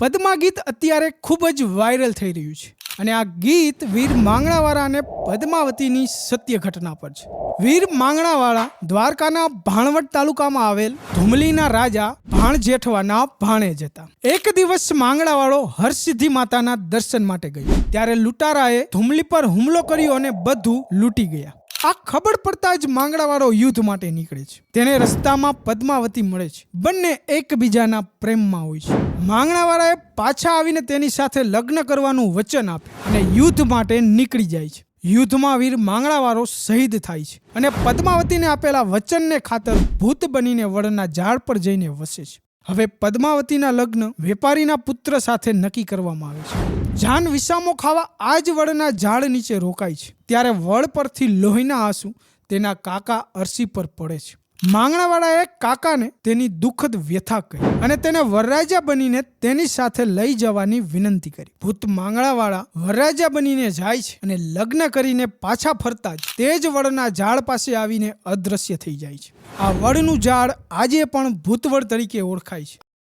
પદ્મા ગીત અત્યારે ખૂબ જ વાયરલ થઈ રહ્યું છે. અને આ ગીત વીર માંગણાવાળા અને પદ્માવતીની સત્ય ઘટના પર છે. વીર માંગણાવાળા દ્વારકાના ભાણવટ તાલુકામાં આવેલ ધુમલીના રાજા ભાણ જેઠવાના ભાણે હતા એક દિવસ માંગણાવાળો હરસિદ્ધિ માતાના દર્શન માટે ગયો. ત્યારે લૂંટારાએ ધુમલી પર હુમલો કર્યો અને બધું લૂંટી ગયા. આ ખબર પડતા જ માંગણાવાળો યુદ્ધ માટે નીકળે છે. તેને રસ્તામાં પદ્માવતી મળે છે. બંને એકબીજાના પ્રેમમાં હોય છે. માંગણાવાળાએ પાછા આવીને તેની સાથે લગ્ન કરવાનું વચન આપે અને યુદ્ધ માટે નીકળી જાય છે. યુદ્ધમાં વીર માંગણાવાળો શહીદ થાય છે અને પદ્માવતીને આપેલા વચનને ખાતર ભૂત બનીને વડના ઝાડ પર જઈને વસે છે. હવે પદ્માવતીના લગ્ન વેપારીના પુત્ર સાથે નક્કી કરવામાં આવે છે. જાન વિસામો ખાવા આ જ વડના ઝાડ નીચે રોકાય છે. ત્યારે વડ પરથી લોહીના આંસુ તેના કાકા અરસી પર પડે છે. માંગણાવાળાએ કાકાને તેની દુઃખદ વ્યથા કહી અને તેને વરરાજા બનીને તેની સાથે લઈ જવાની વિનંતી કરી. ભૂત માંગણાવાળા વરરાજા બનીને જાય છે અને લગ્ન કરીને પાછા ફરતા જ તે જ વડના ઝાડ પાસે આવીને અદૃશ્ય થઈ જાય છે. આ વડનું ઝાડ આજે પણ ભૂતવડ તરીકે ઓળખાય છે.